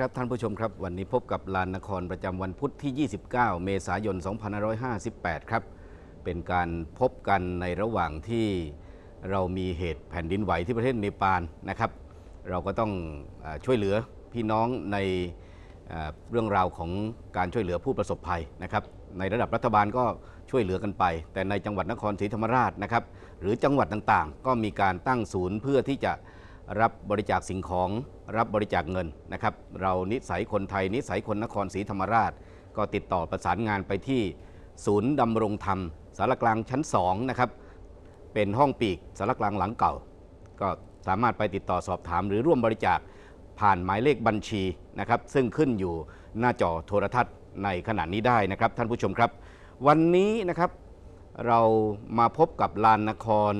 ครับท่านผู้ชมครับ วันนี้พบกับลานนครประจำวันพุธที่ 29 เมษายน 2558 ครับ เป็นการพบกันในระหว่างที่เรามีเหตุแผ่นดินไหวที่ประเทศเนปาลนะครับ เราก็ต้องช่วยเหลือพี่น้องในเรื่องราวของการช่วยเหลือผู้ประสบภัยนะครับ ในระดับรัฐบาลก็ช่วยเหลือกันไป แต่ในจังหวัดนครศรีธรรมราชนะครับ หรือจังหวัดต่างๆ ก็มีการตั้งศูนย์เพื่อที่จะรับบริจาคสิ่งของ รับบริจาคเงินนะครับ เรานิสัยคนไทย นิสัยคนนครศรีธรรมราช ก็ติดต่อประสานงานไปที่ศูนย์ดำรงธรรมสารกลางชั้น2นะครับเป็นห้องปีกสารกลางหลังเก่า ก็สามารถไปติดต่อสอบถาม หรือร่วมบริจาคผ่านหมายเลขบัญชีนะครับซึ่งขึ้นอยู่หน้าจอโทรทัศน์ในขณะนี้ได้นะครับท่านผู้ชมครับ วันนี้นะครับเรามาพบกับลานนคร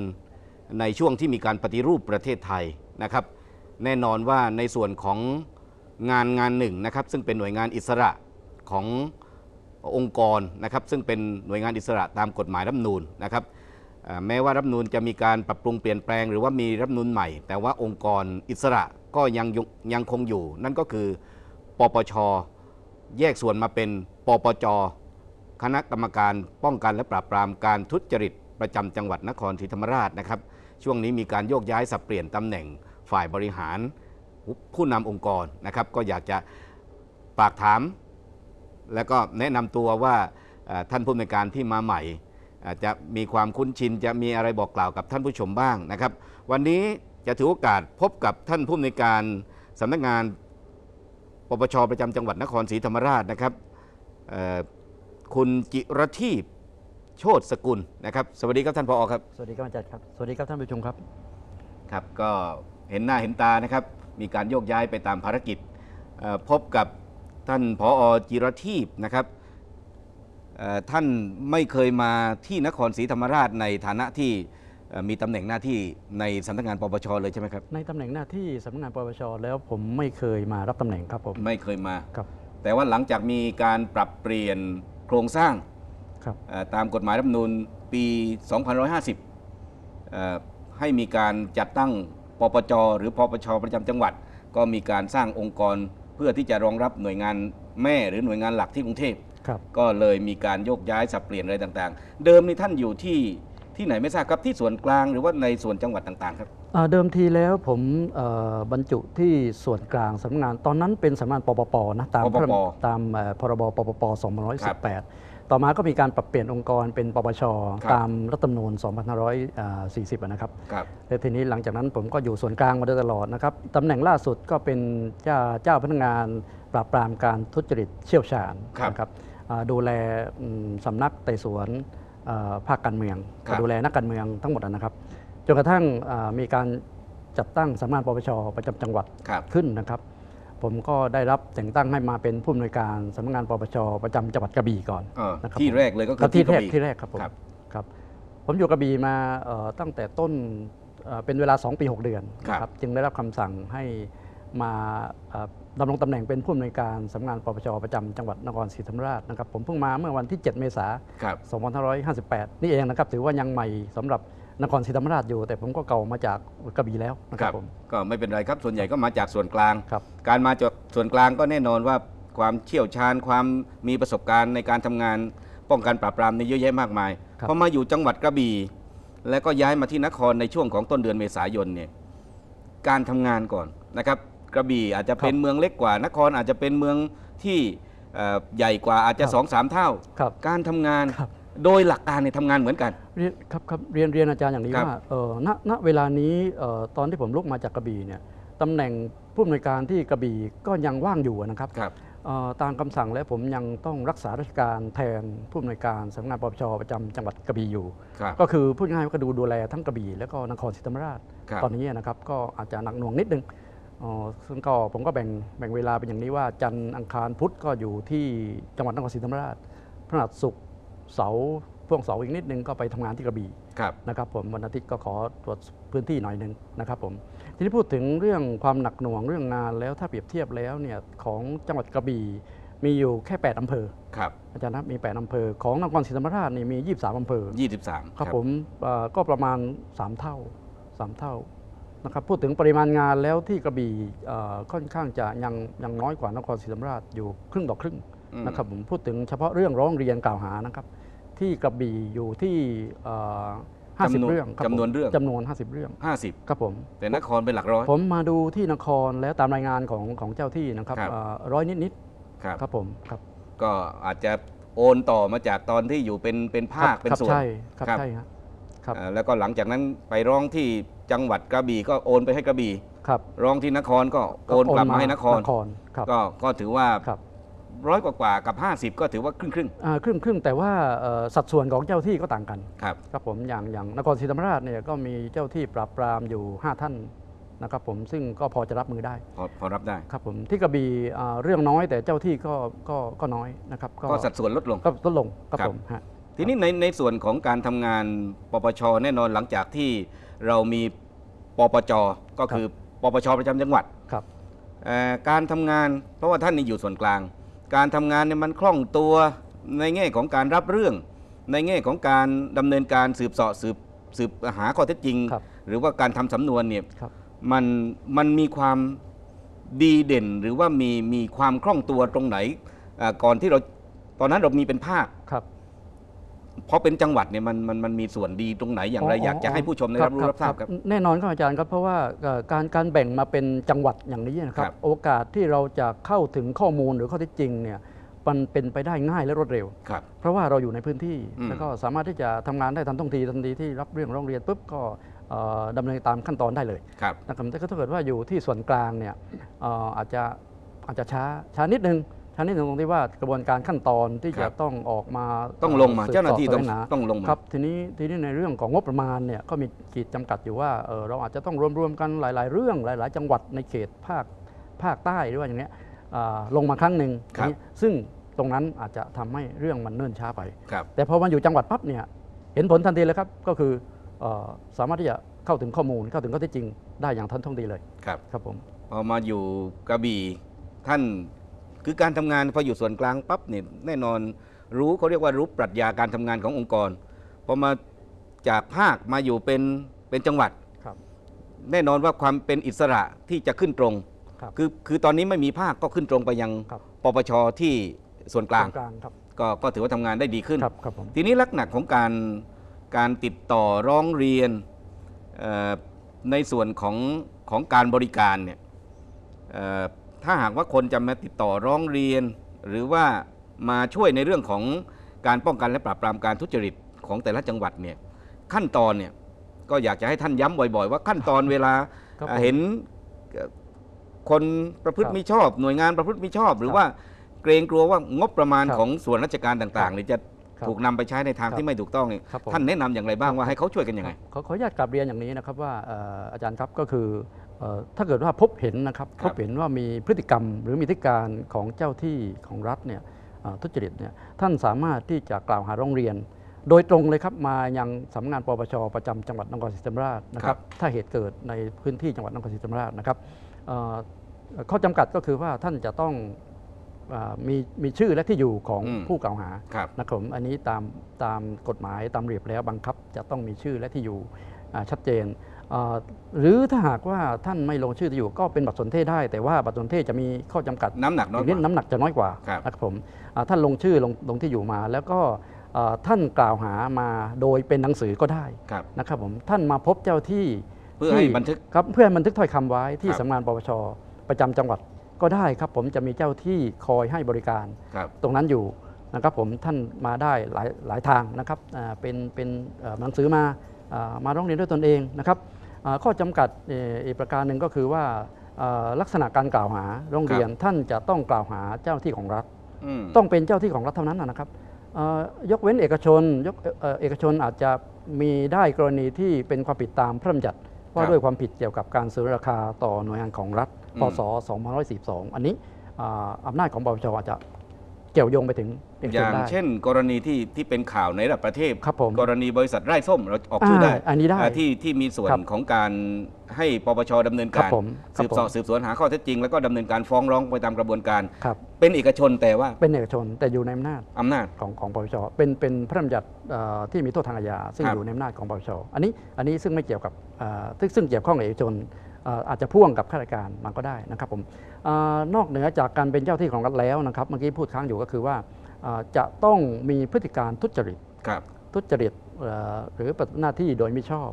ในช่วงที่มีการปฏิรูปประเทศไทยนะครับ แน่นอนว่าในส่วนของงานงานหนึ่งนะครับ ซึ่งเป็นหน่วยงานอิสระขององค์กรนะครับ ซึ่งเป็นหน่วยงานอิสระตามกฎหมายรัฐนูญนะครับแม้ว่ารัฐนูญจะมีการปรับปรุงเปลี่ยนแปลงหรือว่ามีรัฐนูญใหม่ แต่ว่าองค์กรอิสระก็ยังยุยังคงอยู่ นั่นก็คือปปชแยกส่วนมาเป็นปปจคณะกรรมการป้องกันและปราบปรามการทุจริตประจำจังหวัดนครศรีธรรมราชนะครับ ช่วงนี้มีการโยกย้ายสับเปลี่ยนตำแหน่ง ฝ่ายบริหารผู้นำองค์กรนะครับ ก็อยากจะฝากถาม แล้วก็แนะนำตัวว่าเอ่อท่านผู้อำนวยการที่มาใหม่เอ่อจะมีความคุ้นชินจะมีอะไรบอกกล่าวกับท่านผู้ชมบ้างนะครับ วันนี้จะถือโอกาสพบกับท่านผู้อำนวยการสำนักงานปปชประจำจังหวัดนครศรีธรรมราชนะครับเอ่อคุณจิรทีพโชติสกุลนะครับ สวัสดีครับท่านผอครับ สวัสดีครับอาจารย์ครับ สวัสดีครับท่านผู้ชมครับ ครับก็ เห็นหน้าเห็นตานะครับ มีการโยกย้ายไปตามภารกิจเอ่อพบกับท่านผอจิรทีพนะครับเอ่อท่านไม่เคยมาที่นครศรีธรรมราชในฐานะที่เอ่อมีตำแหน่งหน้าที่ในสำนักงานปปชเลยใช่ไหมครับในตำแหน่งหน้าที่สำนักงานปปชแล้วผมไม่เคยมารับตำแหน่งครับผมไม่เคยมาครับ แต่ว่าหลังจากมีการปรับเปลี่ยนโครงสร้างครับเอ่อตามกฎหมายรัฐธรรมนูญปี 2550เอ่อให้มีการจัดตั้ง ปปจหรือปปชประจำจังหวัด ก็มีการสร้างองค์กรเพื่อที่จะรองรับหน่วยงานแม่หรือหน่วยงานหลักที่กรุงเทพครับก็เลยมีการโยกย้ายสับเปลี่ยนอะไรต่างๆ เดิมนี่ท่านอยู่ที่ที่ไหนไม่ทราบครับที่ส่วนกลางหรือว่าในส่วนจังหวัดต่างๆครับอ่าเดิมทีแล้วผมเอ่อบรรจุที่ส่วนกลางสำนักงาน ตอนนั้นเป็นสำนักงานปปปนะตามปปปตามเอ่อพรบปปป2518 ต่อมาก็มีการปรับเปลี่ยนองค์กรเป็นปปช ครับตามรัฐธรรมนูญ2540อะนะครับครับ และทีนี้หลังจากนั้นผมก็อยู่ส่วนกลางมาโดยตลอดนะครับตำแหน่งล่าสุดก็เป็นเจ้าเจ้าพนักงานปราบปรามการทุจริตเชี่ยวชาญครับนะครับอ่าดูแลอืมสำนักไต่สวนอ่าภาคการเมืองครับ ดูแลนักการเมืองทั้งหมดนะครับจนกระทั่งอ่ามีการจัดตั้งสำนักงานปปชประจำจังหวัด ครับ ขึ้นนะครับ ผมก็ได้รับแต่งตั้งให้มาเป็นผู้อำนวยการสำนักงานปปชประจำจังหวัดกระบี่ก่อนเอ่อนะครับที่แรกเลยก็คืก็อที่กแรระกบี่ ที่แรกครับผมครับ ครับ ผมอยู่กระบี่มาเอ่อตั้งแต่ต้นเอ่อเป็นเวลา 2 ปี 6 เดือนครับนะจึงได้รับคำสั่งให้มาเอ่อดำรงตำแหน่งเป็นผู้อำนวยการสำนักงานปปชประจำจังหวัดนครศรีธรรมราชนะครับผมเพิ่งมาเมื่อวันที่ 7 เมษายครับ น2558 นี่เองนะครับถือว่ายังใหม่สำหรับ นครศรีธรรมราชอยู่ แต่ผมก็เก่ามาจากกระบี่แล้วนะคครัรับบผมก็ไม่เป็นไรครับส่วนใหญ่ก็มาจากส่วนกลางครับการมาจากส่วนกลางก็แน่นอนว่าความเชี่ยวชาญความมีประสบการณ์ในการทำงาน ป้องกันปราบปรามในเยอะแยะมากมายครับพอมาอยู่จังหวัดกระบี่แล้วก็ย้ายมาที่นครในช่วงของต้นเดือนเมษายนเนี่ยการทำงานก่อนนะครับ กระบี่อาจจะเป็นเมืองเล็กกว่า นครอาจจะเป็นเมืองที่เอ่อใหญ่กว่าอาจจะสองสามเท่าครับการทำงานครับ โดยหลักการเนี่ยทำงานเหมือนกัน เรียนครับครับเรียนเรียนอาจารย์อย่างนี้ครับ ว่าเออณณเวลานี้เอ่อตอนที่ผมลุกมาจากกระบี่เนี่ยตำแหน่งผู้อำนวยการที่กระบี่ก็ยังว่างอยู่นะครับครับ เอ่อตามคำสั่งแล้วผมยังต้องรักษาราชการแทนผู้อำนวยการสำนักงานปปชประจำจังหวัดกระบี่อยู่ ครับ ก็คือพูดง่ายๆว่าก็ดูดูแลทั้งกระบี่แล้วก็นครศรีธรรมราช ครับ ตอนนี้นะครับก็อาจจะหนักหน่วงนิดนึงอ๋อซึ่งก็ผมก็แบ่งแบ่งเวลาเป็นอย่างนี้ว่าจันทร์อังคารพุธก็อยู่ที่จังหวัดนครศรีธรรมราชพฤหัสศุกร์ เสาร์พวกเสาร์อีกนิดนึงก็ไปทำงานที่กระบี่ครับนะครับผมวันอาทิตย์ก็ขอตรวจพื้นที่หน่อยหนึ่งนะครับผมทีนี้พูดถึงเรื่องความหนักหน่วงเรื่องงานแล้วถ้าเปรียบเทียบแล้วเนี่ยของจังหวัดกระบี่มีอยู่แค่ 8 อำเภอครับอาจารย์นะมี 8 อำเภอ ของนครศรีธรรมราชนี่มี 23 อำเภอยี่สิบสามครับผมเอ่อก็ประมาณ 3 เท่า 3 เท่านะครับพูดถึงปริมาณงานแล้วที่กระบี่เอ่อค่อนข้างจะยังยังน้อยกว่านครศรีธรรมราชอยู่ครึ่งต่อครึ่งอืม นะครับผมพูดถึงเฉพาะเรื่องร้องเรียนกล่าวหานะครับ ที่กระบี่อยู่ที่ห้าสิบจำนวนเรื่องครับผมจำนวนเรื่องจำนวน 50 เรื่อง 50 ครับผม แต่นครเป็นหลักร้อย ผมมาดูที่นครแล้วตามรายงานของของเจ้าที่นะครับครับเอ่อร้อยนิดนิดครับๆครับผมครับ ก็อาจจะโอนต่อมาจากตอนที่อยู่เป็นเป็นภาคครับเป็นครับส่วนใช่ครับครับใช่ครับครับเอ่อแล้วก็หลังจากนั้นไปร้องที่จังหวัดกระบี่ก็โอนไปให้กระบี่ครับร้องที่นครก็โอนกลับมาให้นครนครครับก็ก็ถือว่าค รับร้อยกว่าๆกับ 50 ก็ถือว่าครึ่งครึ่งอ่าครึ่งครึ่งแต่ว่าเอ่อสัดส่วนของเจ้าที่ก็ต่างกันๆครับครับผมอย่างอย่างนครศรีธรรมราชเนี่ยก็มีเจ้าที่ปราบปรามอยู่ 5 ท่านนะครับผมซึ่งก็พอจะรับมือได้ พอพอรับได้ครับผมที่กระบี่อ่าเรื่องน้อยแต่เจ้าที่ก็ก็ก็น้อยนะครับก็สัดส่วนลดลงก็ลดลงครับครับผมฮะทีนี้ในในส่วนของการทำงานปปชแน่นอนหลังจากที่เรามีปปจก็คือปปชประจำจังหวัดครับเอ่อการทำงานเพราะว่าท่านนี่อยู่ส่วนกลาง การทำงานเนี่ยมันคล่องตัวในแง่ของการรับเรื่อง ในแง่ของการดำเนินการสืบเสาะสืบสืบหาข้อเท็จจริงครับหรือว่าการทำสำนวนเนี่ยครับมันมันมีความดีเด่น หรือว่ามีมีความคล่องตัวตรงไหนอ่าก่อนที่เราตอนนั้นเรามีเป็นภาคครับ เพราะเป็นจังหวัดเนี่ยมันมันมันมีส่วนดีตรงไหนอย่างไรอยากจะให้ผู้ชมได้รับรู้รับทราบครับ แน่นอนครับอาจารย์ครับเพราะว่าเอ่อการการแบ่งมาเป็นจังหวัดอย่างนี้นะครัครับบโอกาสที่เราจะเข้าถึงข้อมูลหรือข้อเท็จจริงเนี่ยมันเป็นไปได้ง่ายและรวดเร็วครับเพราะว่าเราอยู่ในพื้นที่อืมแล้วก็สามารถที่จะทำงานได้ทันท่วงทีทันทีที่รับเรื่องร้องเรียนปุ๊บก็เอ่อดำเนินตามขั้นตอนได้เลยครับนะครับแต่ถ้าเกิดว่าอยู่ที่ส่วนกลางเนี่ยเอ่ออาจจะอาจจะช้าช้านิดนึง ช้านิดนึงตรงที่ว่ากระบวนการขั้นตอนที่ครัจะบต้องออกมาต้องลงมาสืบเจ้าหน้าที่สบต้องแสวหาต้องลงมาครับทีนี้ทีนี้ในเรื่องของงบประมาณเนี่ยก็มีขีดจำกัดอยู่ว่าเออเราอาจจะต้องรวมรวมๆกันหลาย ๆ เรื่องหลาย ๆ จังหวัดในเขตภาคภาคใต้หรือว่าอย่างเนี้ยอ่าลงมาครั้งหนึ่งครับนี้ซึ่งตรงนั้นอาจจะทำให้เรื่องมันเนิ่นช้าไปครับแต่พอมาอยู่จังหวัดปั๊บเนี่ยเห็นผลทันทีเลยครับก็คือเออสามารถที่จะเข้าถึงข้อมูลเข้าถึงข้อเท็จจริงได้อย่างทันท่วงทีเลยครับครับผมพอมาอยู่กระบี่ท่าน คือการทำงานพออยู่ส่วนกลางปั๊บเนี่ยแน่นอนรู้เขาเรียกว่ารู้ปรัชญาการทำงานขององค์กรพอมาจากภาคมาอยู่เป็นเป็นจังหวัดครับแน่นอนว่าความเป็นอิสระที่จะขึ้นตรงครับอคือตอนนี้ไม่มีภาคก็ขึ้นตรงไปยังครับปปชที่ส่วนกลางส่วนกลางครับก็ก็ถือว่าทำงานได้ดีขึ้นครับครับผมทีนี้ลักษณะของการการติดต่อร้องเรียนเอ่อในส่วนของของการบริการเนี่ยเอ่อ ถ้าหากว่าคนจะมาติดต่อร้องเรียน หรือว่ามาช่วยในเรื่องของการป้องกันและปราบปรามการทุจริตของแต่ละจังหวัดเนี่ยขั้นตอนเนี่ยก็อยากจะให้ท่านย้ำบ่อย ๆ ว่าขั้นตอนเวลาครับอ่าผมเห็นเอ่อคนประพฤติครับมิชอบ หน่วยงานประพฤติมิชอบ หรือครับว่าเกรงกลัวว่างบประมาณครับของส่วนราชการต่างๆเนี่ยจะครับถูกนำไปใช้ในทางครับที่ไม่ถูกต้องนี่ครับผมท่านแนะนำอย่างไรบ้างว่าให้เขาช่วยกันยังไงขอขออนุญาตกลับเรียนอย่างนี้นะครับว่าเอ่ออาจารย์ครับก็คือเอ่อ ถ้าเกิดว่าพบเห็นนะครับครัพบบเห็นว่ามีพฤติกรรม หรือมีพฤติการของเจ้าที่ของรัฐเนี่ยเอ่อทุจริตเนี่ยท่านสามารถที่จะกล่าวหาร้องเรียน โดยตรงเลยครับมายังสำนักงานปปชประจำจังหวัดนครศรีธรรมราชนะครับถ้าเหตุเกิดในพื้นที่จังหวัดนครศรีธรรมราชนะครับเอ่อข้อจำกัดก็คือว่าท่านจะต้องอ่ามีมีชื่อและที่อยู่ของอืมผู้กล่าวหาครับนะครับผมอันนี้ตามตามกฎหมายตามระเบียบแล้วบังคับ จะต้องมีชื่อและที่อยู่อ่าชัดเจนอ่า หรือถ้าหากว่าท่านไม่ลงชื่อที่อยู่ก็เป็นบัตรสนเทศได้ แต่ว่าบัตรสนเทศจะมีข้อจำกัดน้ำหนักน้อยอีกกนิดว่าน้ำหนักจะน้อยกว่าครับนะครับผมอ่าท่านลงชื่อลงลงที่อยู่มา แล้วก็อ่าท่านกล่าวหามาโดยเป็นหนังสือก็ได้ครับนะครับผมท่านมาพบเจ้าที่เพื่อให้ที่บันทึกครับเพื่อให้บันทึกถ้อยคำไว้ที่ครับสำนักงานปปชประจำจังหวัดก็ได้ครับ ผมจะมีเจ้าที่คอยให้บริการครับตรงนั้นอยู่นะครับผมท่านมาได้หลายหลายทางนะครับอ่าเป็นเป็นเอ่อหนังสือมาอ่ามาร้องเรียนด้วยตนเองนะครับอ่า ข้อจำกัดเอ่ออีกประการหนึ่งก็คือว่าอ่าลักษณะการกล่าวหาร้องเรียนท่านจะต้องกล่าวหาเจ้าหน้าที่ของรัฐอืมต้องเป็นเจ้าที่ของรัฐเท่านั้นนะนะครับเอ่อยกเว้นเอกชนยกเอ่อเอกชนอาจจะมีได้กรณีที่เป็นความผิดตามพระราชบัญญัติว่าด้วยความผิดเกี่ยวกับการซื้อราคาต่อหน่วยงานของรัฐพศ2542 อันนี้อ่าอำนาจของปปชอาจจะ เกี่ยวโยงไปถึงเอกอชนย่างได้เช่น กรณีที่ที่เป็นข่าวในระดับประเทศครับผมกรณีบริษัทไร่ส้มเราออกชื่อได้อ่าอันนี้ได้อ่าที่ที่มีส่วนครับของการให้ปปชดำเนินครัการบผมครับสืบสอบผมสืบสวนหาข้อเท็จจริง แล้วก็ดำเนินการฟ้องร้องไปตามกระบวนการครับเป็นเอกชนแต่ว่าเป็นเอกชนแต่อยู่ในอำนาจอำนาจของของปปชเป็นเป็นพระราชบัญญัติเอ่อที่มีโทษทางอาญาซึ่งครับอยู่ในอำนาจของปปชอันนี้อันนี้ซึ่งไม่เกี่ยวกับเอ่อซึ่งซึ่งเกี่ยวข้องกับเอกชนเอ่ออาจจะพ่วงกับข้าราชการมันก็ได้นะครับผมเอ่อนอกเหนือจากการเป็นเจ้าที่ของรัฐแล้วนะครับเมื่อกี้พูดค้างอยู่ก็คือว่าเอ่อจะต้องมีพฤติการทุจริตครับทุจริตเอ่อหรือปฏิบัติหน้าที่โดยไม่ชอบ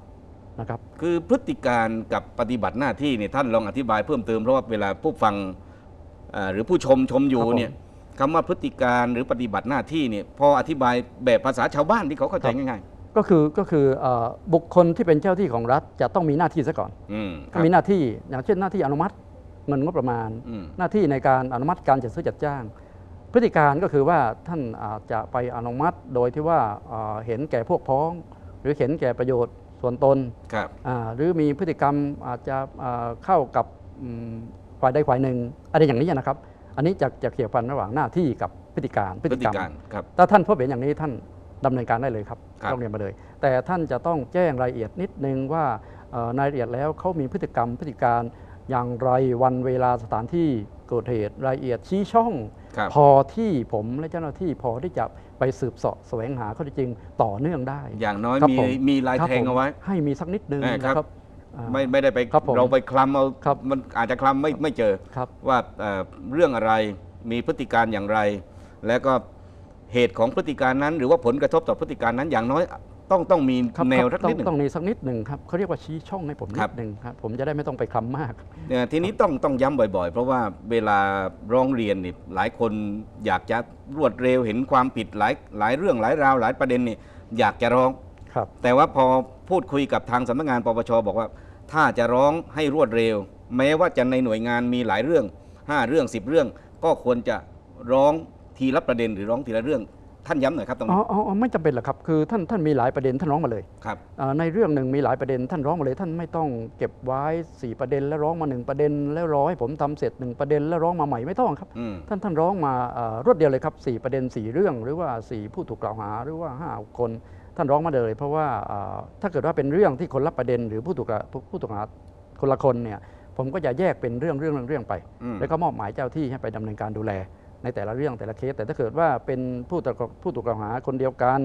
นะครับคือพฤติการกับปฏิบัติหน้าที่เนี่ยท่านลองอธิบายเพิ่มเติมเพราะว่าเวลาผู้ฟังอ่าหรือผู้ชมชมอยู่ครับผมเนี่ยคำว่าพฤติการหรือปฏิบัติหน้าที่เนี่ยพออธิบายแบบภาษาชาวบ้านที่เขาเข้าใจครับง่าย ก็คือก็คือเอ่อบุคคลที่เป็นเจ้าที่ของรัฐจะต้องมีหน้าที่ซะก่อนๆอืมคก็รับมีหน้าที่อย่างเช่นหน้าที่อนุมัติเงินงบประมาณ อืม หน้าที่ในการอนุมัติการจัดซื้อจัดจ้าง พฤติการก็คือว่าท่านอาจจะไปอนุมัติโดยที่ว่าเอ่อเห็นแก่พวกพ้อง หรือเห็นแก่ประโยชน์ส่วนตนครับ อ่าหรือมีพฤติกรรมอาจจะเอ่อเข้ากับอืมฝ่ายใดฝ่ายหนึ่งอะไรอย่างนี้นะครับ อันนี้จะจะเกี่ยวพันระหว่างหน้าที่กับพฤติการพฤพฤติติกรรม การครับ ถ้าท่านพบเห็นอย่างนี้ท่าน ดำเนินการได้เลยครับครับร้องเรียนมาเลย แต่ท่านจะต้องแจ้งรายละเอียดนิดนึงว่าเอ่อในรายละเอียดแล้วเขามีพฤติกรรมพฤติการอย่างไรวันเวลาสถานที่เกิดเหตุรายละเอียดชี้ช่องครับพอที่ผมและเจ้าหน้าที่พอที่จะไปสืบเสาะแสวงหาข้อเท็จจริงต่อเนื่องได้ อย่างน้อยครับมีผมมีลายครับแทงผมเอาไว้ ให้มีสักนิดนึงเออครับนะครับอ่าไม่ไม่ได้ไปครับผมเราไปคลำเอาครับมันอาจจะคลำไม่ไม่เจอครับว่าเอ่อเรื่องอะไรมีพฤติการอย่างไร แล้วก็ เหตุของพฤติการนั้น หรือว่าผลกระทบต่อพฤติการนั้นอย่างน้อยต้องต้องมีครับแนวคสัรับกต้อนิงดหนึ่งต้องมีสักนิดหนึ่งครับเขาเรียกว่าชี้ช่องให้ผมคนิรับดหนึ่งครับผมจะได้ไม่ต้องไปคลำมากเนี่ยทีนี้ต้องต้องย้ำบ่อยๆ เพราะว่าเวลาร้องเรียนนี่หลายคนอยากจะรวดเร็วเห็นความผิดหลายหลายเรื่องหลายราวหลายประเด็นนี่อยากจะร้องครับ แต่ว่าพอพูดคุยกับทางสำนักงานปปชบอกว่า ถ้าจะร้องให้รวดเร็ว แม้ว่าจะในหน่วยงานมีหลายเรื่อง 5 เรื่อง 10 เรื่อง ก็ควรจะร้อง ทีละประเด็นหรือร้องทีละเรื่องท่านย้ำหน่อยครับตรงอ๋อนี้อ๋ออ๋อไม่จำเป็นหรอกครับ คือท่านท่านมีหลายประเด็นท่านร้องมาเลยครับอ่าในเรื่องหนึ่งมีหลายประเด็นท่านร้องมาเลย ท่านไม่ต้องเก็บไว้4ประเด็น แล้วร้องมาหนึ่งประเด็น แล้วรอให้ผมทำเสร็จหนึ่งประเด็นแล้วร้องมาใหม่ไม่ต้องครับ อืม ท่านท่านร้องมาเอ่อรวดเดียวเลยครับ4ประเด็น 4 เรื่อง หรือว่า 4 ผู้ถูกกล่าวหาหรือว่า5คน ท่านร้องมาเลย เพราะว่าเอ่อถ้าเกิดว่าเป็นเรื่องที่คนละประเด็น หรือผู้ถูกกล่าวผู้ถูกกล่าวหาคนละคนเนี่ยผมก็จะแยกเป็นเรื่องเรื่องเรื่องเรื่องไป อืม แล้วก็มอบหมายเจ้าที่ให้ไปดำเนินการดูแล ในแต่ละเรื่องแต่ละเคส แต่ถ้าเกิดว่าเป็นผู้ถูกผู้ถูกกล่าวหาคนเดียวกัน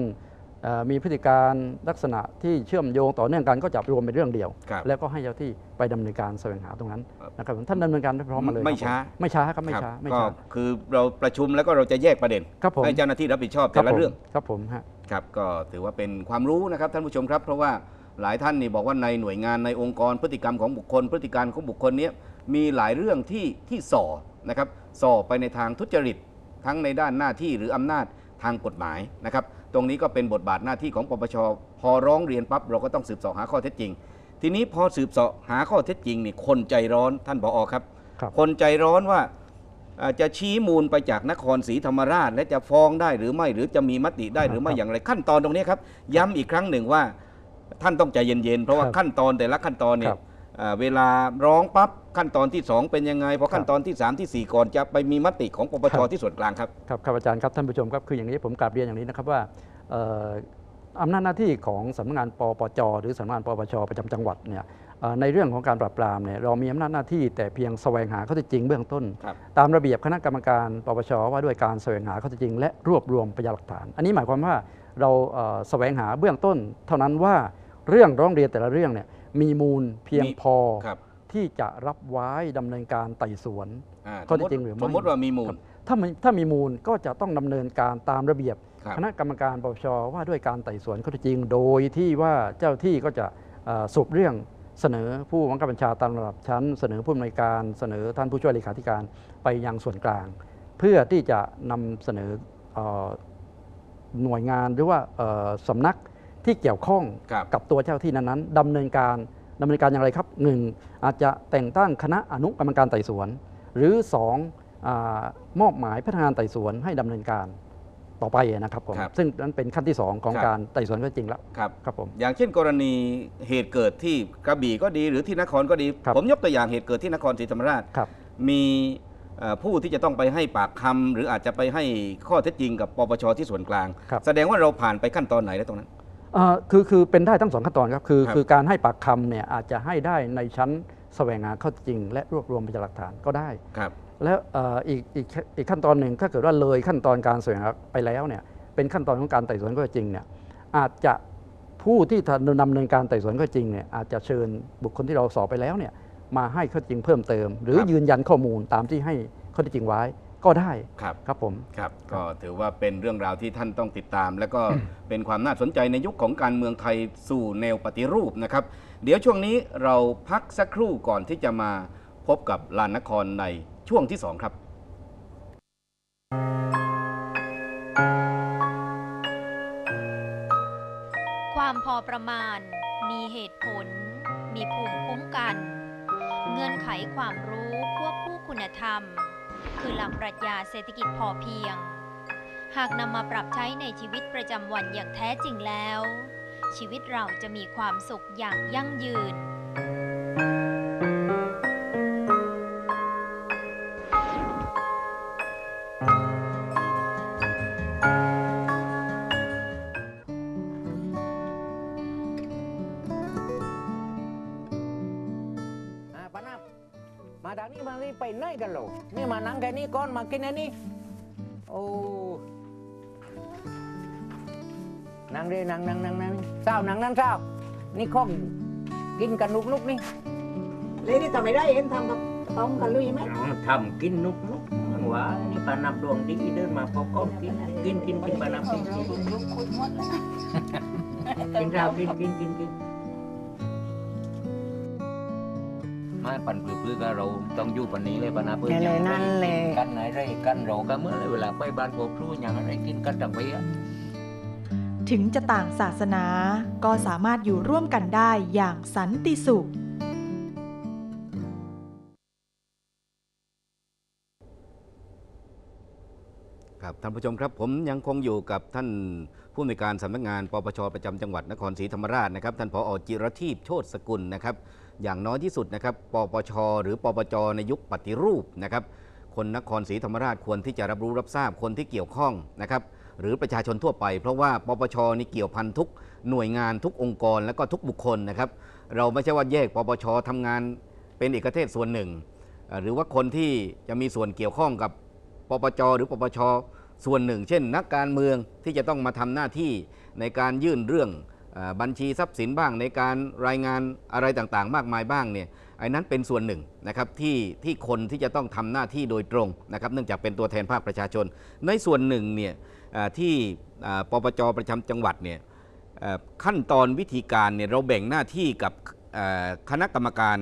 เอ่อมีพฤติการลักษณะที่เชื่อมโยงต่อเนื่องกันก็จะรวมเป็นเรื่องเดียวครับแล้วก็ให้เจ้าที่ไปดำเนินการแสวงหาตรงนั้นครับนะครับท่านดำเนินการได้พร้อมมาเลยไม่ครับผช้าไม่ช้าครับไม่ครับช้าไม่ก็ช้าคือเราประชุมแล้วก็เราจะแยกประเด็นครับผมให้เจ้าหน้าที่รับผิดชอบคแต่บละผมเรื่องครับผมฮะครับก็ถือว่าเป็นความรู้นะครับท่านผู้ชมครับ เพราะว่าหลายท่านนี่บอกว่าในหน่วยงานในองค์กรพฤติกรรมของบุคคล พฤติการของบุคคลเนี้ยมีหลายเรื่องที่ที่ส่อนะครับ ส่อไปในทางทุจริต ทั้งในด้านหน้าที่หรืออำนาจทางกฎหมายนะครับ ตรงนี้ก็เป็นบทบาทหน้าที่ของปปชพอร้องเรียนปั๊บเราก็ต้องสืบเสอบหาข้อเท็จจริง ทีนี้พอสืบเสอบหาข้อเท็จจริงนี่คนใจร้อนท่านผอครับครับคนใจร้อนว่าอ่าจะชี้มูลไปจากนครศรีธรรมราช และจะฟ้องได้หรือไม่หรือจะมีมติได้หรือไม่ครับอย่างไรขั้นตอนตรงนี้ครับ ย้ำอีกครั้งหนึ่งว่าท่านต้องใจเย็นๆเพราะว่าครับขั้นตอนแต่ละขั้นตอนเนี่คยรับอ่า เวลาร้องปั๊บขั้นตอนที่ 2 เป็นยังไงพอครับขั้นตอนที่ 3ทีสี่ 4 ก่อนจะไปมีมติของปปชครับที่ส่วนกลางครับครับครับอาจารย์ครับท่านผู้ชมครับคืออย่างนี้ผมกราบเรียนอย่างนี้นะครับว่าเอ่ออำนาจหน้าที่ของสำนักงานปปจหรือสำนักงานปปชประจำจังหวัดเนี่ยเอ่อในเรื่องของการปราบปรามเนี่ยเรามีอำนาจหน้าที่แต่เพียงแสวงหาข้อเท็จจริงเบื้องต้นครับตามระเบียบคณะกรรมการปปชว่าด้วยการแสวงหาข้อเท็จจริง และรวบรวมพยานหลักฐาน อันนี้หมายความว่าเราเอ่อแสวงหาเบื้องต้น เท่านั้นว่าเรื่องร้องเรียนแต่ละเรื่องเนี่ย มีมูลเพียงมี พอ ครับที่จะรับไว้ดำเนินการไต่สวน อ่าข้อเท็จจริงหรือไม่ สมมติว่ามีมูล ถ้ามีถ้ามีมูลก็จะต้องดำเนินการตามระเบียบ ครับ คณะกรรมการปปชว่าด้วยการไต่สวนข้อเท็จจริง โดยที่ว่าเจ้าที่ก็จะเอ่อสรุปเรื่องเสนอผู้บังคับบัญชาตามระดับชั้น เสนอผู้อำนวยการเสนอท่านผู้ช่วยเลขาธิการไปยังส่วนกลาง เพื่อที่จะนำเสนอเอ่อหน่วยงานหรือว่าเอ่อสำนัก ที่เกี่ยวข้องครับกับตัวเจ้าที่นั้นๆดำเนินการดำเนินการอย่างไรครับหนึ่งอาจจะแต่งตั้งคณะอนุกรรมการไต่สวน หรือสองอามอบหมายพนักงานไต่สวนให้ดำเนินการต่อไปนะครับผมครับซึ่งนั้นเป็นขั้นที่ 2 ของครับ การไต่สวนข้อเท็จจริงแล้วครับ ครับผม อย่างเช่นกรณีเหตุเกิดที่กระบี่ก็ดีหรือที่นครก็ดี ครับ ผมยกตัวอย่างเหตุเกิดที่นครศรีธรรมราช ครับ มีเอ่อผู้ที่จะต้องไปให้ปากคำหรืออาจจะไปให้ข้อเท็จจริงกับปปชที่ส่วนกลาง ครับ แสดงว่าเราผ่านไปขั้นตอนไหนแล้วตรงนั้นเอ่อ คือคือเป็นได้ทั้งสองขั้นตอนครับคือครับคือการให้ปากคำเนี่ยอาจจะให้ได้ในชั้นแสวงหาข้อเท็จจริง และรวบรวมพยานหลักฐานก็ได้ครับแล้วเอ่ออีกอีกอีกขั้นตอนหนึ่งถ้าเกิดว่าเลยขั้นตอนการแสวงหาไปแล้วเนี่ยเป็นขั้นตอนของการไต่สวนข้อเท็จจริงเนี่ยอาจจะผู้ที่ดำเนินการไต่สวนข้อเท็จจริงเนี่ยอาจจะเชิญบุคคลที่เราสอบไปแล้วเนี่ยมาให้ข้อเท็จจริงเพิ่มเติม หรือครับยืนยันข้อมูลตามที่ให้ข้อเท็จจริงไว้ ก็ได้ครับครับผมครับก็ถือว่าเป็นเรื่องราวที่ท่านต้องติดตาม และก็เป็นความน่าสนใจในยุคของการเมืองไทยสู่แนวปฏิรูปนะครับ เดี๋ยวช่วงนี้เราพักสักครู่ก่อนที่จะมาพบกับลานนครในช่วงที่สองครับ ความพอประมาณ มีเหตุผล มีภูมิคุ้มกัน เงื่อนไขความรู้ควบคู่คุณธรรม คือหลักปรัชญาเศรษฐกิจพอเพียง หากนำมาปรับใช้ในชีวิตประจำวันอย่างแท้จริงแล้ว ชีวิตเราจะมีความสุขอย่างยั่งยืน กันหรอนี่มานั่งแค่นี้ก่อนมากินอันนี้โอ้นั่งเลยนั่งนั่งนั่งนั่งเศร้านั่งนั่งเศร้านี่ข้องกินกันนุกนุกๆนี่เลยนี่ทำไม่ได้เห็นทำกับต้องกันลุยไหมทำกินนุกนุกหวานนี่ปานับดวงดีเดินมาพบก็กินกินกินกินปานับกินกินกินข้าวกินกินกินกิน มาปั่นปื้อๆก็เราต้องอยู่ปันนี้เลยปานับเพื่อนั่นเลยนั่นเลย กันไหนไรกันเราก็เมื่อไรเวลาไปบ้านพวกครูอย่างอะไรกินกันต่างไปอะถึงจะต่างศาสนา ก็สามารถอยู่ร่วมกันได้อย่างสันติสุข ครับท่านผู้ชมครับผมยังคงอยู่กับท่านผู้อำนวยการสำนักงานปปชประจำจังหวัดนครศรีธรรมราชนะครับท่านผอจิรทีพโชติสกุลนะครับ อย่างน้อยที่สุดนะครับ ปปช หรือปปจ ในยุคปฏิรูปนะครับ คนนครศรีธรรมราชควรที่จะรับรู้รับทราบคนที่เกี่ยวข้องนะครับ หรือประชาชนทั่วไป เพราะว่าปปชนี่เกี่ยวพันทุกหน่วยงานทุกองค์กรและก็ทุกบุคคลนะครับ เราไม่ใช่ว่าแยกปปชทำงานเป็นเอกเทศส่วนหนึ่ง หรือว่าคนที่จะมีส่วนเกี่ยวข้องกับปปจ หรือปปชส่วนหนึ่ง เช่น นักการเมืองที่จะต้องมาทำหน้าที่ในการยื่นเรื่อง บัญชีทรัพย์สินบ้างในการรายงานอะไรต่างๆ มากมายบ้างเนี่ยไอ้นั้นเป็นส่วนหนึ่งนะครับที่ที่คนที่จะต้องทำหน้าที่โดยตรงนะครับเนื่องจากเป็นตัวแทนภาคประชาชน ในส่วนหนึ่งเนี่ยที่ปปจประจำจังหวัดเนี่ยขั้นตอนวิธีการเนี่ยเราแบ่งหน้าที่กับคณะกรรมการ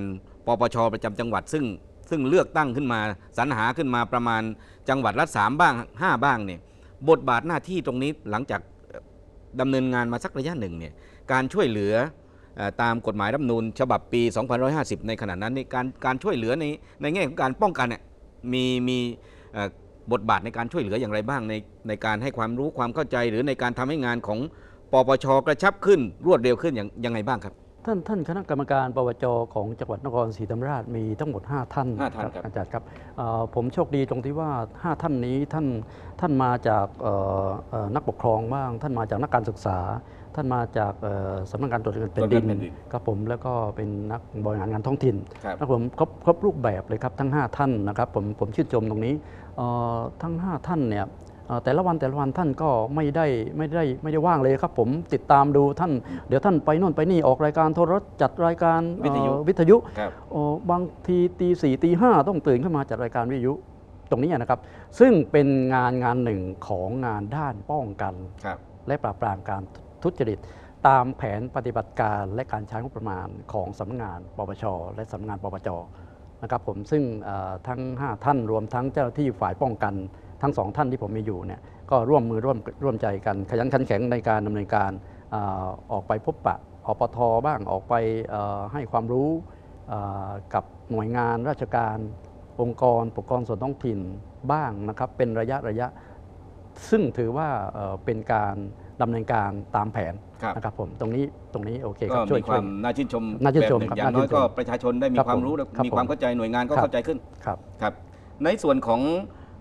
ปปชประจำจังหวัด ซึ่งซึ่งเลือกตั้งขึ้นมาสรรหาขึ้นมาประมาณจังหวัดละสามบ้าง 5 บ้างเนี่ยบทบาทหน้าที่ตรงนี้หลังจาก ดำเนินงานมาสักระยะหนึ่งเนี่ยการช่วยเหลืออตามกฎหมายรัฐนูลฉบับปี 2550 ในขณะนั้นในการการช่วยเหลือในในแง่ของการป้องกันเนี่ยมีมีบทบาทในการช่วยเหลืออย่างไรบ้างในในการให้ความรู้ความเข้าใจ หรือในการทำให้งานของปปชกระชับขึ้นรวดเร็วขึ้นอย่างยังไงบ้างครับ ท่านท่านคณะกรรมการปวจของจังหวัดนครศรีธรรมราชมีทั้งหมด 5 ท่านห้าท่านครับอาจารย์ครับเอ่อผมโชคดีตรงที่ว่า 5 ท่านนี้ท่านท่านมาจากเอ่อเอ่อนักปกครองบ้าง ท่านมาจากนักการศึกษา ท่านมาจากเอ่อสำนักงานตรวจเงินแผ่นดินตรวจเงินแผ่นดินครับผมแล้วก็เป็นนักบริหารงานท้องถิ่นครับครับผมครบครบรูปแบบเลยครับทั้ง 5 ท่านนะครับผมผมชื่นชมตรงนี้เอ่อทั้ง 5 ท่านเนี่ยเอ่อ แต่ละวันแต่ละวันท่านก็ไม่ได้ไม่ได้ไม่ได้ว่างเลยครับผมติดตามดูท่าน เดี๋ยวท่านไปโน่นไปนี่ออกรายการโทรทัศน์จัดรายการวิทยุเอ่อวิทยุครับโอ้บางทีตีสี่ตีห้าต้องตื่นขึ้นมาจัดรายการวิทยุตรงนี้นะครับ ซึ่งเป็นงานงานหนึ่งของงานด้านป้องกันครับและปราบปรามการทุจริตตามแผนปฏิบัติการและการใช้งบประมาณของสำนักงานปปช และสำนักงานปปจนะครับผมซึ่งเอ่อทั้ง 5 ท่านรวมทั้งเจ้าหน้าที่ฝ่ายป้องกัน ทั้งสองท่านที่ผมมีอยู่เนี่ยก็ร่วมมือร่วมร่วมใจกัน ขยันขันแข็งในการดำเนินการเออออกไปพบปะอปทบ้างออกไปเอ่อให้ความรู้เอ่อกับหน่วยงานราชการ องค์กร ปกครองส่วนท้องถิ่นบ้างนะครับเป็นระยะระยะ ซึ่งถือว่าเอ่อเป็นการดำเนินการตามแผนครับนะครับผมตรงนี้ตรงนี้โอเคคก็รับช่วยมีคช่ววายมน่าชื่นชมน่าชื่นชมแบบหครับอย่างน้อยน่าชื่นชก็มประชาชนได้มีครับความผมรู้และครับมีความผมเข้าใจหน่วยงานก็ครับเข้าใจขึ้นครับครับ ในส่วนของ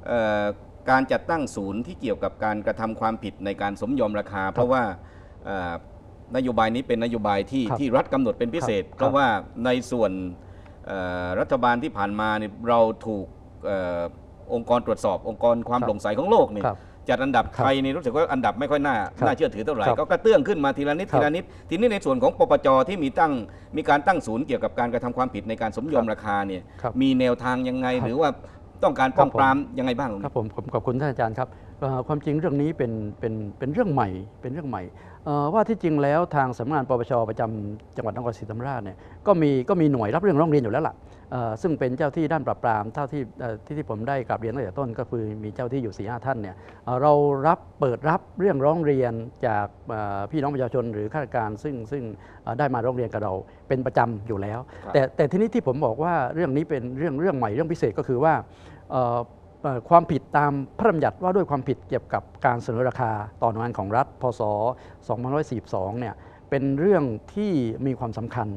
เออ การจัดตั้งศูนย์ที่เกี่ยวกับการกระทำความผิดในการสมยอมราคา เพราะว่าเอ่อนโยบายนี้เป็นนโยบายที่ครับที่รัฐกำหนดเป็นพิเศษครับเพราะว่าในส่วนเอ่อรัฐบาลที่ผ่านมาเนี่ยเราถูกเออองค์กรตรวจสอบ องค์กรความครับโปร่งใสของโลกเนี่ยครับจัดอันดับครับไทยนี่รู้สึกว่าอันดับไม่ค่อยน่าครับน่าเชื่อถือเท่าไหร่ครับก็กระเตื้องขึ้นมาทีละนิดครับทีละนิดทีนี้ในส่วนของปปจที่มีตั้งมีการตั้งศูนย์เกี่ยวกับการกระทำความผิดในการสมยอมราคาเนี่ยครับมีแนวทางยังไงครับหรือว่า ต้องการป้องครับผมปรามยังไงบ้างตรงคนี้รับผมผมขอบคุณท่านอาจารย์ครับเอ่อความจริงเรื่องนี้เป็นเป็นเป็นเรื่องใหม่เป็นเรื่องใหม่เอ่อว่าที่จริงแล้วทางสำนักงานปปชประจำจังหวัดนครศรีธรรมราชเนี่ยก็มีก็มีหน่วยรับเรื่องร้องเรียนอยู่แล้วล่ะเอ่อซึ่งเป็นเจ้าที่ด้านปราบปรามเท่าที่เอ่อที่ที่ผมได้กราบเรียนตั้งแต่ต้น ก็คือมีเจ้าที่อยู่4ีหท่านเนี่ยเอ่อเรารับเปิดรับเรื่องร้องเรียนจากเอ่อพี่น้องประชาชนหรือข้าราชการซึ่งซึ่งเอ่อได้มาร้องเรียนกับเราเป็นประจำอยู่แล้วครับแต่แต่ทีนี้ที่ผมบอกว่าเรื่องนี้เป็นเรื่องเรื่องใหม่เรื่องพิเศษก็คือว่าเอ่อเอ่อ ความผิดตามพระราชบัญญัติว่าด้วยความผิดเกี่ยวกับการเสนอราคาต่อหน่วยงานของรัฐ พศ 2542 เนี่ยเป็นเรื่องที่มีความสำคัญ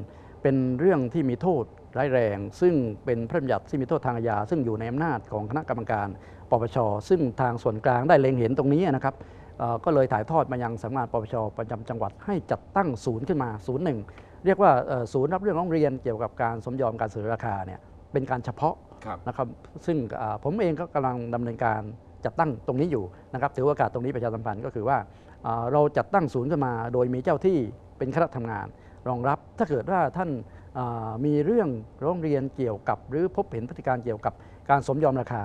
เป็นเรื่องที่มีโทษร้ายแรง ซึ่งเป็นพระราชบัญญัติที่มีโทษทางอาญาซึ่งอยู่ในอำนาจของคณะกรรมการปปช ซึ่งทางส่วนกลางได้เล็งเห็นตรงนี้นะครับก็เลยถ่ายทอดมายังสำนักงานปปชประจำจังหวัดให้จัดตั้งศูนย์ขึ้นมาศูนย์หนึ่งเรียกว่าศูนย์รับเรื่องร้องเรียนเกี่ยวกับการสมยอมการเสนอราคาเนี่ยเป็นการเฉพาะ นะครับซึ่งอ่าผมเองก็กำลังดำเนินการจัดตั้งตรงนี้อยู่นะครับถือโอกาสตรงนี้ประชาสัมพันธ์ก็คือว่าอ่าเราจัดตั้งศูนย์ขึ้นมา โดยมีเจ้าที่เป็นคณะทำงาน รองรับถ้าเกิดว่าท่านอ่ามีเรื่องร้องเรียนเกี่ยวกับ หรือพบเห็นพฤติการเกี่ยวกับการสมยอมราคา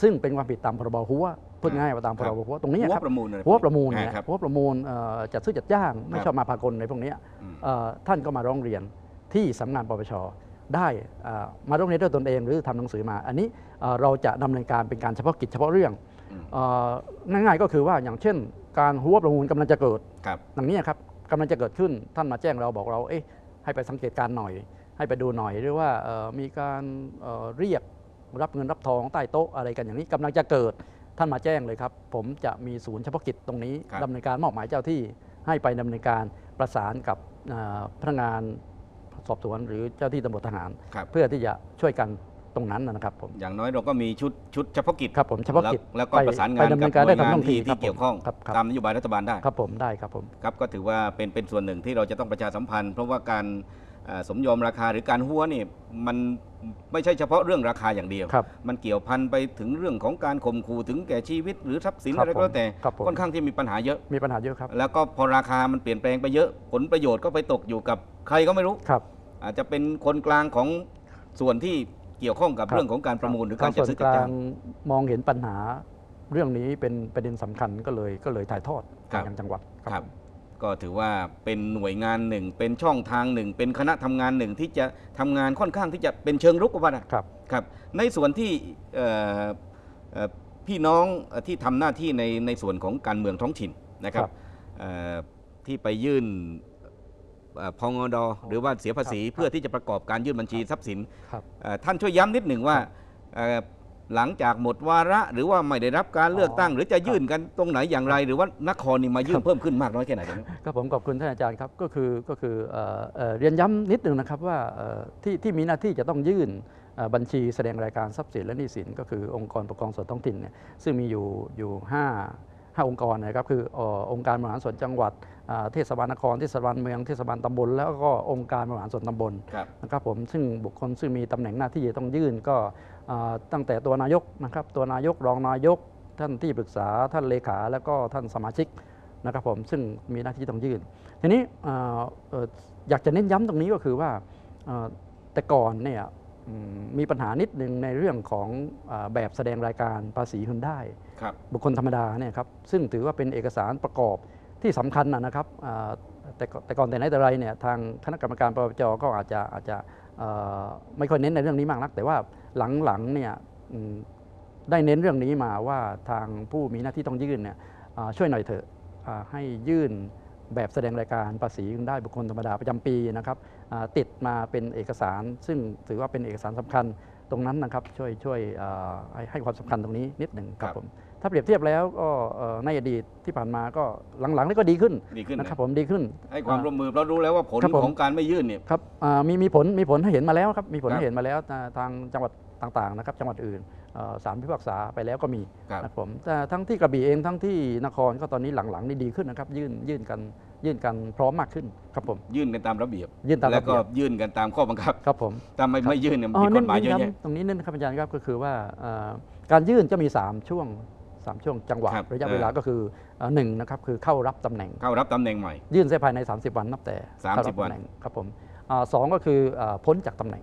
ซึ่งเป็นความผิดตามพรบหัวพูดง่ายๆว่าตามพรบหัวตรงนี้หัวครับประมูลอะไรหัวประมูลเนี่ยอ่าครับหัวประมูลเอ่อจัดซื้อจัดจ้างไม่ครับชอบมาพากลในพวกเนี้ยอืมเอ่อท่านก็มาร้องเรียนที่สำนักงานปปช ได้อ่ามาร้องเรียนด้วยตนเองหรือทำหนังสือมา อันนี้เอ่อเราจะดำเนินการเป็นการเฉพาะกิจเฉพาะเรื่องอืมเอ่อง่ายๆก็คือว่าอย่างเช่น การหัวประมูลกำลังจะเกิดครับอย่างนี้ครับกำลังจะเกิดขึ้นท่านมาแจ้งเราบอกเราเอ๊ะให้ไปสังเกตการณ์หน่อย ให้ไปดูหน่อยหรือว่าเอ่อมีการเอ่อเรียกรับเงินรับทองใต้โต๊ะอะไรกันอย่างนี้กำลังจะเกิดท่านมาแจ้งเลยครับ ผมจะมีศูนย์เฉพาะกิจตรงนี้ครับดำเนินการมอบหมายเจ้าที่ให้ไปดำเนินการประสานกับเอ่อพนักงาน สอบสวนหรือเจ้าที่ตำรวจทหาร ครับ เพื่อที่จะช่วยกันตรงนั้นนะครับผมอย่างน้อยเราก็มีชุดชุดเฉพาะกิจครับผมเฉพาะกิจแล้วแล้วก็ไปประสานงาไปนดำเนิกับนการหน่ได้วยงานทำท้องที่ที่ครัที่บเกี่ยวข้องครับครับตามนโยบายรัฐบาลได้ ครับผมได้ครับผม ครับก็ถือว่าเป็นเป็นส่วนหนึ่งที่เราจะต้องประชาสัมพันธ์ เพราะว่าการเอ่อสมยอมราคาหรือการหัวนี่มันไม่ใช่เฉพาะเรื่องราคาอย่างเดียว ครับมันเกี่ยวพันไปถึงเรื่องของการข่มขู่ถึงแก่ชีวิต หรือทรัพย์สินครับอะไรก็แล้วแต่ครับผม ค่อนข้างที่มีปัญหาเยอะ มีปัญหาเยอะครับแล้วก็พอราคามันเปลี่ยนแปลงไปเยอะ ผลประโยชน์ก็ไปตกอยู่กับใครก็ไม่รู้ ครับ อาจจะเป็นคนกลางของส่วนที่เกี่ยวข้องกับครับเรื่องของการประมูลหรือการทจัดส่วนซื้อกจัดลาจ้างงมองเห็นปัญหาเรื่องนี้เป็นประเด็นสำคัญก็เลยก็เลยถ่ายทอดครับยังจังหวัดครับ ก็ถือว่าเป็นหน่วยงานหนึ่ง เป็นช่องทางหนึ่ง เป็นคณะทำงานหนึ่งที่จะทำงานค่อนข้างที่จะเป็นเชิงรุกว่านะครับครับ ในส่วนที่เอ่อเอ่อพี่น้องเอ่อที่ทำหน้าที่ในในส่วนของการเมืองท้องถิ่นนะครับครับเอ่อที่ไปยื่นเอ่อ พองอดหรือว่าเสียภาษีครับเพื่อที่จะประกอบการยื่นบัญชีทรัพย์สินครับเอ่อท่านช่วยย้ำนิดหนึ่งว่าเอ่อหลังจากหมดวาระ หรือว่าไม่ได้รับการเลือกตั้งอ๋อหรือจะยื่นกันตรงไหนอย่างไร หรือว่านครนี่มายื่ครันบเพิ่มขึ้นมากน้อยแค่ไหนตรงนี้ก็ผมขอบคุณท่านอาจารย์ครับก็คือก็คือเอ่อเอ่อเรียนย้ำนิดนึงนะครับว่าเอ่อที่ที่มีหน้าที่จะต้องยื่นเอ่อบัญชีแสดงรายการทรัพย์สินและหนี้สิน ก็คือองค์กรปกครองส่วนท้องถิ่นเนี่ยซึ่งมีอยู่อยู่ห้าห้าองค์กรนะครับคือเอ่อองค์การบริหารส่วนจังหวัดอ่าเทศบาลนครเทศบาลเมืองเทศบาลตำบล แล้วก็องค์การบริหารส่วนตำบลครับนะครับผมซึ่งบุคคลซึ่งมีตำแหน่งหน้าที่จะต้องยื่นก็อ่าตั้งแต่ตัวนายกนะครับตัวนายกรองนายกท่านที่ปรึกษาท่านเลขาแล้วก็ท่านสมาชิกนะครับผมซึ่งมีหน้าที่ต้องยื่น ทีนี้อ่าเอ่ออยากจะเน้นย้ำตรงนี้ก็คือว่าอ่าแต่ก่อนเนี่ยอื มมีปัญหานิดหนึ่งในเรื่องของอาแบบแสดงรายการภาษีหุ้นได้ครับบุคคลธรรมดาเนี่ยครับซึ่งถือว่าเป็นเอกสารประกอบที่สำคัญนะนะครับอ่าแต่ก่อนแต่ก่อนแต่ไหนแต่ไรเนี่ยทางคณะกรรมการปปจก็อาจจะอาจจะเอ่อไม่ค่อยเน้นในเรื่องนี้มากนัก แต่ว่าหลังๆเนี่ยอืมได้เน้นเรื่องนี้มาว่าทางผู้มีหน้าที่ต้องยื่นเนี่ยอ่าช่วยหน่อยเถอะอ่าให้ยื่น แบบแสดงรายการภาษีได้บุคคลธรรมดาประจำปีนะครับอ่าติดมาเป็นเอกสาร ซึ่งถือว่าเป็นเอกสารสำคัญตรงนั้นนะครับช่วยช่วยอ่าให้ให้ความสำคัญตรงนี้นิดหนึ่งครับครับผมถ้าเปรียบเทียบแล้วก็เอ่อในอดีตที่ผ่านมาก็หลังๆนี่ก็ดีขึ้นดีขึ้นนะครับนะผมดีขึ้น ให้ความร่วมมือเพราะรู้แล้วว่าผลครับผมของการไม่ยื่นเนี่ยครับอ่ามีมีผลมีผลให้เห็นมาแล้วครับมีผลครับให้เห็นมาแล้วอ่าทางจังหวัด ต่างๆนะครับจังหวัดอื่นเอ่อศาลพิพากษาไปแล้วก็มีครับนะครับผมแต่ทั้งที่กระบี่เองทั้งที่นครก็ตอนนี้หลังๆนี่ดีขึ้นนะครับยื่นยื่นกันยื่นกันพร้อมมากขึ้นครับผมยื่นกันตามระเบียบ ยื่นตามแล้วระก็เบียบยื่นกันตามข้อบังคับครับผมถ้าไม่ไม่ยื่นเนี่ยอ๋อมีกฎหมายเยอะน้นแยะย้ำตรงนี้นั่นครับอาจารย์ครับก็คือว่าเอ่อการยื่นจะมี 3 ช่วง3ช่วงจังหวะครับระยะเออเวลาก็คือเอ่อหนึ่งนะครับคือเข้ารับตำแหน่ง เข้ารับตำแหน่งใหม่ ยื่นเสียภายใน 30 วันนับแต่ 30เข้ารับวันตำแหน่งครับผมอ่าสองก็คืออ่าพ้นจากตำแหน่ง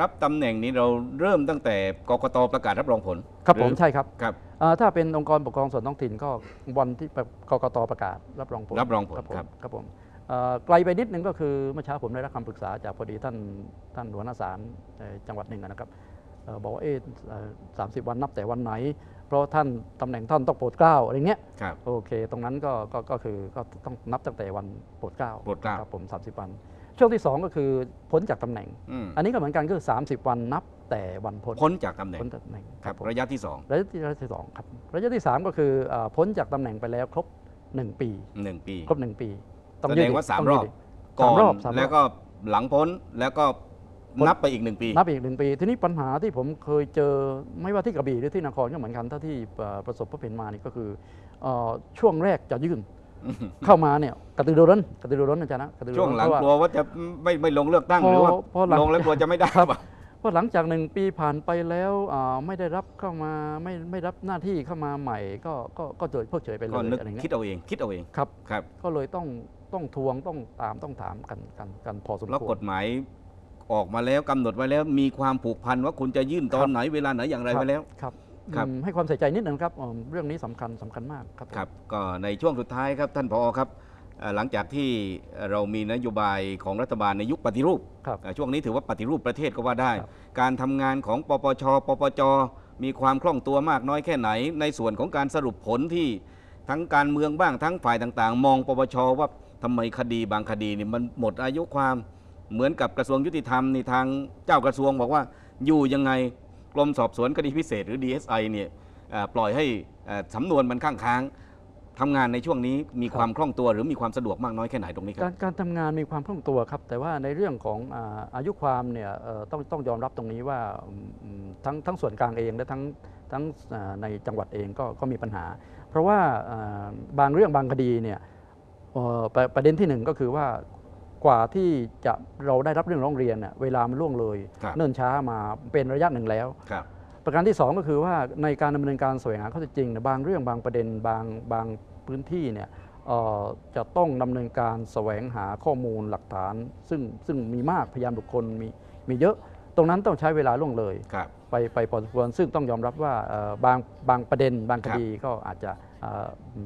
รับตำแหน่งนี้เราเริ่มตั้งแต่กกตประกาศรับรองผล ครับผมหอใช่ครับครับอ่าถ้าเป็นองค์กรปกครองส่วนท้องถิ่นก็วันที่กกตประกาศรับรองผลรับรองผลครับผมครับครับผมเอ่อไกลไปนิดนึงก็คือเมื่อเช้าผมได้รับคำปรึกษาจากพอดีท่านท่านหัวหน้าศาลเอ่อจังหวัดหนึ่งนะครับเอ่อบอกว่าเอ๊ะสามสิบวันนับแต่วันไหน เพราะท่านตำแหน่งท่านต้องโปรดเกล้าอะไรเงี้ยครับโอเค ตรงนั้นก็ก็ก็คือก็ต้องนับตั้งแต่วันโปรดเกล้าโปรดเกล้าครับผม30วัน ช่วงที่ 2 ก็คือพ้นจากตำแหน่ง อืมอันนี้ก็เหมือนกันก็คือ 30 วันนับแต่วันพ้นพ้นจากตำแหน่งพ้นจากตำแหน่งครับผมระยะที่สองระยะที่ระยะที่สองครับระยะที่ 3 ก็คือเอ่อพ้นจากตำแหน่งไปแล้วครบ 1 ปี หนึ่งปี ครบ 1 ปีแสดงว่าสามต้รยือบดก่อสามนรอบสามรอบแล้วก็หลังพ้นแล้วก็พ้น นับไปอีกหนึ่งปี นับอีกหนึ่งปี ทีนี้ปัญหาที่ผมเคยเจอไม่ว่าที่กระบี่หรือที่นครก็เหมือนกันเท่าที่เอ่อประสบพบเห็นมานี่ก็คือเอ่อช่วงแรกจะยื่น เข้ามาเนี่ยกระตือรือร้นกระตือรือร้นอาจารย์นะกระตือรือช่วงร้นหลังเพราะว่ากลัวว่าจะไม่ไม่ลงเลือกตั้งพอหรือว่าพอหลังลงแล้วกลัวจะไม่ได้ครับป่ะเพราะหลังจากหนึ่งปีผ่านไปแล้วอ่าไม่ได้รับเข้ามาไม่ไม่รับหน้าที่เข้ามาใหม่ ก็ก็ก็เฉยเพิกเฉยไปเลก็ยนึกอะไรเงี้คิดยเอาเอง คิดเอาเองครับครับ ก็เลยต้องต้องทวงต้องตามต้องถามกันกันกันพอสมแล้วควกรฎหมายออกมาแล้วกำหนดไว้แล้ว มีความผูกพันว่าคุณจะยื่นตอนไหนเวลาไหนอย่างไรครับไว้แล้ว ครับ ครับอืมให้ความใส่ใจนิดนึงครับอืมเรื่องนี้สำคัญสำคัญมากครับผมครับก็ในช่วงสุดท้ายครับท่านผอครับเอ่อหลังจากที่เรามีนโยบายของรัฐบาลในยุคปฏิรูปครับเอ่อช่วงนี้ถือว่าปฏิรูปประเทศก็ว่าได้ครับการทำงานของปปช ปปจ มีความคล่องตัวมากน้อยแค่ไหน ในส่วนของการสรุปผลที่ทั้งการเมืองบ้างทั้งฝ่ายต่างๆ มองปปช ว่าทำไมคดีบางคดีนี่มันหมดอายุความเหมือนกับกระทรวงยุติธรรมนี่ทางเจ้ากระทรวงบอกว่าอยู่ยังไง กรมสอบสวนคดีพิเศษหรือ DSI เนี่ยปล่อยให้สำนวนมันข้างค้างทำงานในช่วงนี้มีความคล่องตัวหรือมีความสะดวกมากน้อยแค่ไหนตรงนี้ครับ การทำงานมีความคล่องตัวครับ แต่ว่าในเรื่องของอายุความเนี่ยต้องต้องยอมรับตรงนี้ว่าทั้งทั้งส่วนกลางเองและทั้งทั้งในจังหวัดเองก็ก็มีปัญหา เพราะว่าบางเรื่องบางคดีเนี่ยประประเด็นที่หนึ่งก็คือว่า กว่าที่จะเราได้รับเรื่องร้องเรียนน่ะเวลามันล่วงเลยครับเนิ่นช้ามาเป็นระยะหนึ่งแล้วครับประการที่ 2 ก็คือว่าในการดำเนินการแสวงหาข้อเท็จจริงเนี่ยบางเรื่องบางประเด็นบางบางพื้นที่เนี่ยเอ่อจะต้องดำเนินการแสวงหาข้อมูลหลักฐาน ซึ่งซึ่งมีมากพยานบุคคลมีมีเยอะ ตรงนั้นต้องใช้เวลาล่วงเลยครับไปไปพอสมควรซึ่งต้องยอมรับว่าเอ่อบางบางประเด็นบางคครับดีก็อาจจะเอ่อ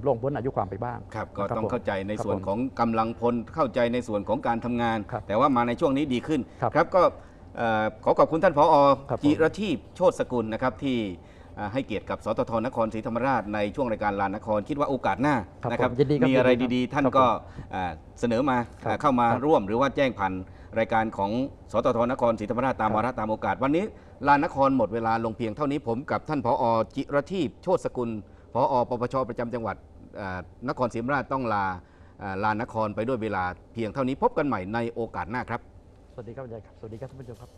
ล่วงพ้นอายุความไปบ้างครับก็ครับต้องผมเข้าใจในครับส่วนผมของกำลังพลเข้าใจในส่วนของการทำงานครับแต่ว่ามาในช่วงนี้ดีขึ้นครับก็เอ่อขอขอบคุณท่านผอครับผมจิรทีพโชติสกุลนะครับที่เอ่อให้เกียรติกับสตทนครศรีธรรมราชในช่วงรายการลานนครคิดว่าโอกาสหน้าครับนะครับผมยินดีครับมีอะไรยินดีครับดีๆ ท่านครับก็ผมเอ่อเสนอมาครับเอ่อเข้ามาครับร่วมหรือว่าแจ้งผ่านรายการของสตทนครศรีธรรมราชตามครับวาระตามโอกาส วันนี้ลานนครหมดเวลาลงเพียงเท่านี้ผมกับท่านผอจิรทีพโชติสกุล ผอปปชประจำจังหวัดนครศรีธรรมราชต้องลาลานนครไปด้วยเวลาเพียงเท่านี้พบกันใหม่ในโอกาสหน้าครับ สวัสดีครับอาจารย์ครับ สวัสดีครับท่านผู้ชมครับ